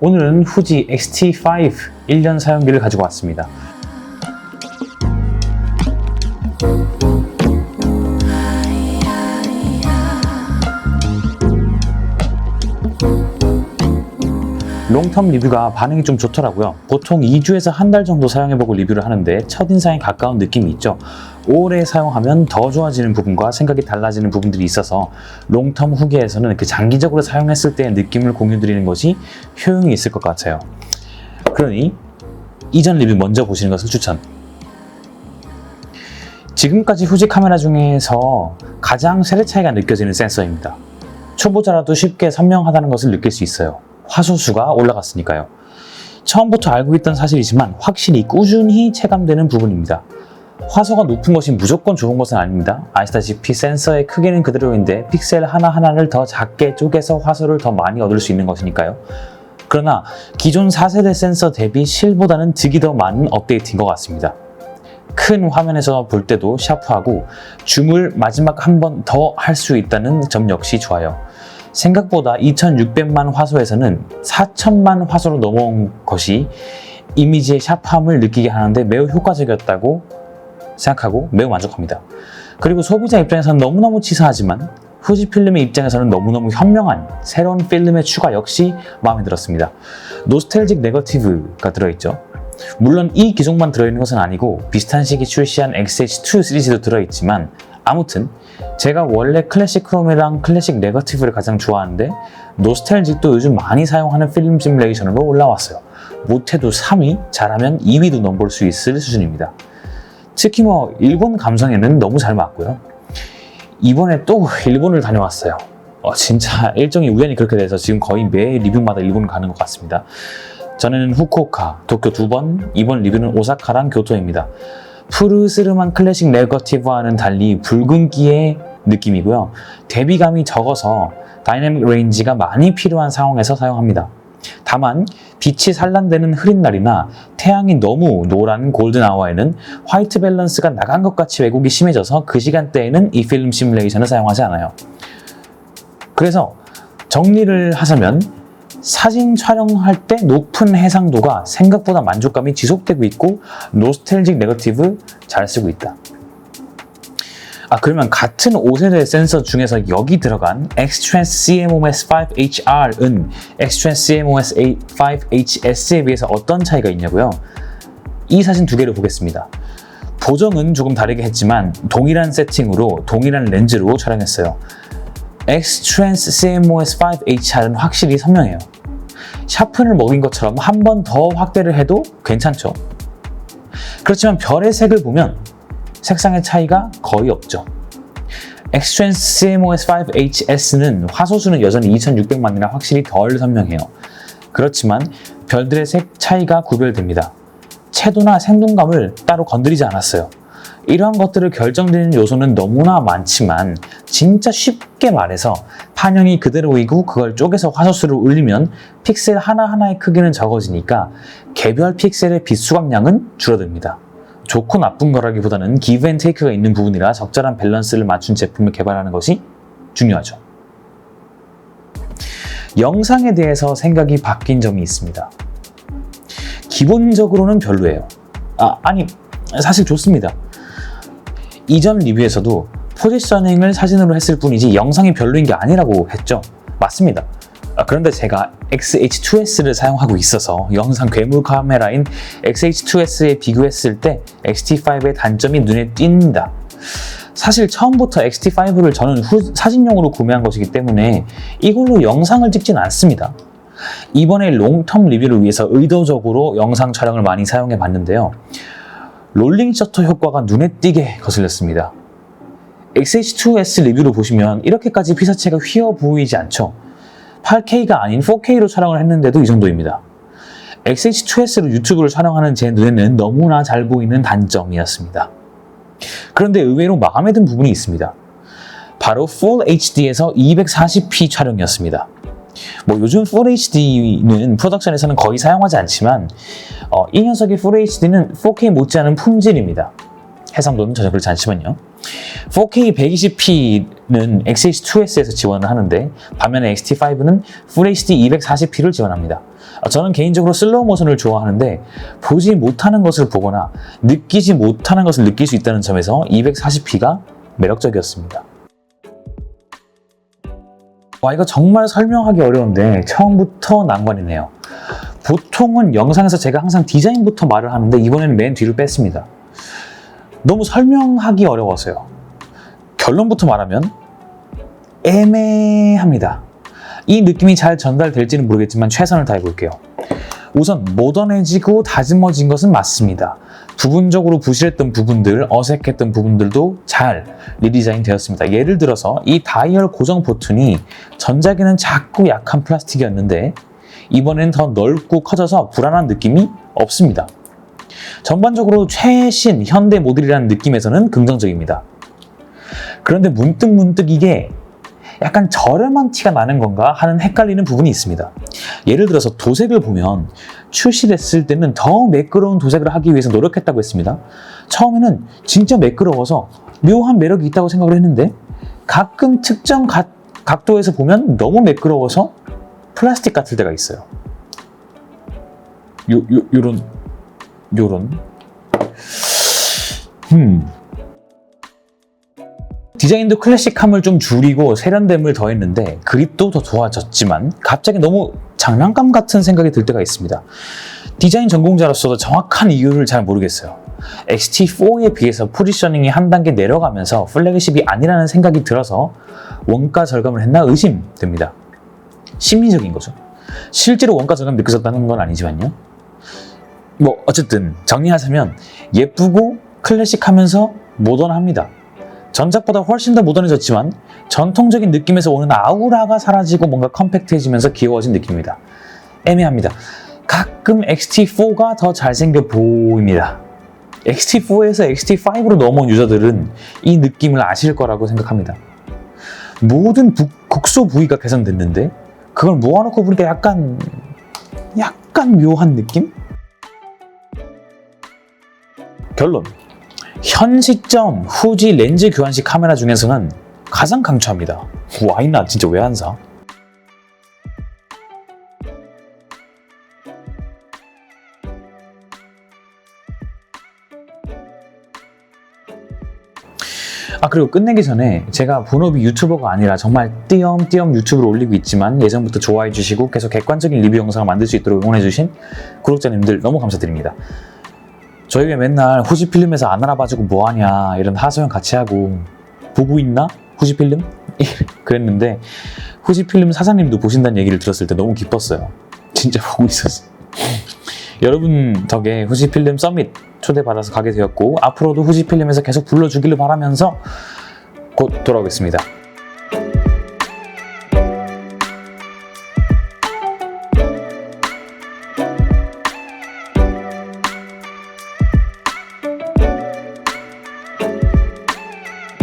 오늘은 후지 X-T5 1년 사용기를 가지고 왔습니다. 롱텀 리뷰가 반응이 좀 좋더라고요. 보통 2주에서 한 달 정도 사용해보고 리뷰를 하는데 첫인상에 가까운 느낌이 있죠. 오래 사용하면 더 좋아지는 부분과 생각이 달라지는 부분들이 있어서 롱텀 후기에서는 그 장기적으로 사용했을 때의 느낌을 공유드리는 것이 효용이 있을 것 같아요. 그러니 이전 리뷰 먼저 보시는 것을 추천. 지금까지 후지 카메라 중에서 가장 세대 차이가 느껴지는 센서입니다. 초보자라도 쉽게 선명하다는 것을 느낄 수 있어요. 화소수가 올라갔으니까요. 처음부터 알고 있던 사실이지만 확실히 꾸준히 체감되는 부분입니다. 화소가 높은 것이 무조건 좋은 것은 아닙니다. 아시다시피 센서의 크기는 그대로인데 픽셀 하나하나를 더 작게 쪼개서 화소를 더 많이 얻을 수 있는 것이니까요. 그러나 기존 4세대 센서 대비 실보다는 득이 더 많은 업데이트인 것 같습니다. 큰 화면에서 볼 때도 샤프하고 줌을 마지막 한 번 더 할 수 있다는 점 역시 좋아요. 생각보다 2600만 화소에서는 4000만 화소로 넘어온 것이 이미지의 샤프함을 느끼게 하는데 매우 효과적이었다고 생각하고 매우 만족합니다. 그리고 소비자 입장에서는 너무너무 치사하지만 후지 필름의 입장에서는 너무너무 현명한 새로운 필름의 추가 역시 마음에 들었습니다. 노스텔직 네거티브가 들어있죠. 물론 이 기종만 들어있는 것은 아니고 비슷한 시기 출시한 XH2 시리즈도 들어있지만 아무튼 제가 원래 클래식 크롬이랑 클래식 네거티브를 가장 좋아하는데 노스텔직도 요즘 많이 사용하는 필름 시뮬레이션으로 올라왔어요. 못해도 3위, 잘하면 2위도 넘볼 수 있을 수준입니다. 특히 뭐 일본 감성에는 너무 잘 맞고요. 이번에 또 일본을 다녀왔어요. 어, 진짜 일정이 우연히 그렇게 돼서 지금 거의 매 리뷰마다 일본을 가는 것 같습니다. 전에는 후쿠오카, 도쿄 두 번, 이번 리뷰는 오사카랑 교토입니다. 푸르스름한 클래식 네거티브와는 달리 붉은기의 느낌이고요. 대비감이 적어서 다이내믹 레인지가 많이 필요한 상황에서 사용합니다. 다만 빛이 산란되는 흐린 날이나 태양이 너무 노란 골든 아워에는 화이트 밸런스가 나간 것 같이 왜곡이 심해져서 그 시간대에는 이 필름 시뮬레이션을 사용하지 않아요. 그래서 정리를 하자면 사진 촬영할 때 높은 해상도가 생각보다 만족감이 지속되고 있고 노스텔직 네거티브 잘 쓰고 있다. 아 그러면 같은 5세대 센서 중에서 여기 들어간 Xtrans CMOS5HR은 Xtrans CMOS5HS에 비해서 어떤 차이가 있냐고요? 이 사진 두 개를 보겠습니다. 보정은 조금 다르게 했지만 동일한 세팅으로 동일한 렌즈로 촬영했어요. Xtrans CMOS5HR은 확실히 선명해요. 샤픈을 먹인 것처럼 한 번 더 확대를 해도 괜찮죠. 그렇지만 별의 색을 보면 색상의 차이가 거의 없죠. Xtrans CMOS5HS는 화소수는 여전히 2600만이라 확실히 덜 선명해요. 그렇지만 별들의 색 차이가 구별됩니다. 채도나 생동감을 따로 건드리지 않았어요. 이러한 것들을 결정되는 요소는 너무나 많지만 진짜 쉽게 말해서 판형이 그대로이고 그걸 쪼개서 화소수를 올리면 픽셀 하나하나의 크기는 적어지니까 개별 픽셀의 빛수광량은 줄어듭니다. 좋고 나쁜 거라기보다는 기브 앤 테이크가 있는 부분이라 적절한 밸런스를 맞춘 제품을 개발하는 것이 중요하죠. 영상에 대해서 생각이 바뀐 점이 있습니다. 기본적으로는 별로예요. 아, 아니, 사실 좋습니다. 이전 리뷰에서도 포지셔닝을 사진으로 했을 뿐이지 영상이 별로인 게 아니라고 했죠. 맞습니다. 아, 그런데 제가 XH2S를 사용하고 있어서 영상 괴물 카메라인 XH2S에 비교했을 때 XT5의 단점이 눈에 띕니다. 사실 처음부터 XT5를 저는 후, 사진용으로 구매한 것이기 때문에 이걸로 영상을 찍진 않습니다. 이번에 롱텀 리뷰를 위해서 의도적으로 영상 촬영을 많이 사용해 봤는데요. 롤링 셔터 효과가 눈에 띄게 거슬렸습니다. XH2S 리뷰를 보시면 이렇게까지 피사체가 휘어 보이지 않죠. 8K가 아닌 4K로 촬영을 했는데도 이 정도입니다. XH2S로 유튜브를 촬영하는 제 눈에는 너무나 잘 보이는 단점이었습니다. 그런데 의외로 마음에 든 부분이 있습니다. 바로 Full HD에서 240p 촬영이었습니다. 뭐 요즘 Full HD는 프로덕션에서는 거의 사용하지 않지만 어, 이 녀석의 Full HD는 4K 못지않은 품질입니다. 해상도는 전혀 그렇지 않지만요. 4K 120p는 XH2S에서 지원을 하는데 반면에 XT5는 FHD 240p를 지원합니다. 아, 저는 개인적으로 슬로우 모션을 좋아하는데 보지 못하는 것을 보거나 느끼지 못하는 것을 느낄 수 있다는 점에서 240p가 매력적이었습니다. 와 이거 정말 설명하기 어려운데 처음부터 난관이네요. 보통은 영상에서 제가 항상 디자인부터 말을 하는데 이번에는 맨 뒤를 뺐습니다. 너무 설명하기 어려워서요. 결론부터 말하면 애매합니다. 이 느낌이 잘 전달될지는 모르겠지만 최선을 다해 볼게요. 우선 모던해지고 다듬어진 것은 맞습니다. 부분적으로 부실했던 부분들, 어색했던 부분들도 잘 리디자인 되었습니다. 예를 들어서 이 다이얼 고정 버튼이 전작에는 작고 약한 플라스틱이었는데 이번엔 더 넓고 커져서 불안한 느낌이 없습니다. 전반적으로 최신 현대 모델이라는 느낌에서는 긍정적입니다. 그런데 문득 문득 이게 약간 저렴한 티가 나는 건가 하는 헷갈리는 부분이 있습니다. 예를 들어서 도색을 보면 출시됐을 때는 더 매끄러운 도색을 하기 위해서 노력했다고 했습니다. 처음에는 진짜 매끄러워서 묘한 매력이 있다고 생각을 했는데 가끔 특정 각, 각도에서 보면 너무 매끄러워서 플라스틱 같을 때가 있어요. 요, 요, 요런, 요런. 음. 디자인도 클래식함을 좀 줄이고 세련됨을 더했는데 그립도 더 좋아졌지만 갑자기 너무 장난감 같은 생각이 들 때가 있습니다. 디자인 전공자로서도 정확한 이유를 잘 모르겠어요. XT4에 비해서 포지셔닝이 한 단계 내려가면서 플래그십이 아니라는 생각이 들어서 원가 절감을 했나 의심됩니다. 심리적인 거죠. 실제로 원가 절감 느껴졌다는 건 아니지만요. 뭐 어쨌든 정리하자면 예쁘고 클래식하면서 모던합니다. 전작보다 훨씬 더 모던해졌지만 전통적인 느낌에서 오는 아우라가 사라지고 뭔가 컴팩트해지면서 귀여워진 느낌입니다. 애매합니다. 가끔 XT4가 더 잘생겨 보입니다. XT4에서 XT5로 넘어온 유저들은 이 느낌을 아실 거라고 생각합니다. 모든 부- 국소 부위가 개선됐는데 그걸 모아놓고 보니까 약간 약간 묘한 느낌? 결론 현 시점 후지 렌즈 교환식 카메라 중에서는 가장 강추합니다. 와이나 진짜 왜 안 사? 아 그리고 끝내기 전에 제가 본업이 유튜버가 아니라 정말 띄엄띄엄 유튜브를 올리고 있지만 예전부터 좋아해 주시고 계속 객관적인 리뷰 영상을 만들 수 있도록 응원해 주신 구독자님들 너무 감사드립니다. 저희 왜 맨날 후지 필름에서 안 알아봐주고 뭐하냐 이런 하소연 같이 하고 보고 있나? 후지 필름? 그랬는데 후지 필름 사장님도 보신다는 얘기를 들었을 때 너무 기뻤어요. 진짜 보고 있었어요. 여러분 덕에 후지 필름 서밋 초대받아서 가게 되었고 앞으로도 후지 필름에서 계속 불러주기를 바라면서 곧 돌아오겠습니다.